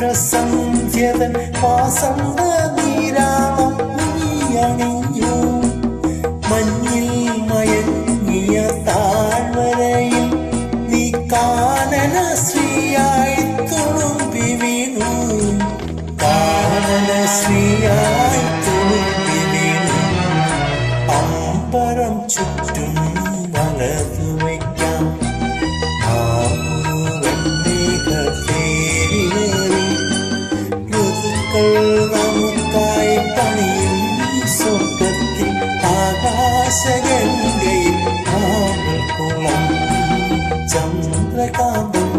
ഉഷസന്ധ്യതൻ വാസന്ത നീരാമം നീയണിഞ്ഞു. മഞ്ഞിൽ മയങ്ങിയ താഴ്വരയിൽ നീ കാനന ശ്രീയായി തുളുമ്പി വീണു. കാനന ശ്രീയായി തുളുമ്പി വീണു. അമ്പരം ചുറ്റും ഋതുക്കൾ നമുക്കായി പണിയും സ്വർഗത്തിൽ ആകാശഗംഗയിൽ ആവൽ കുളം ചന്ദ്രകാന്തം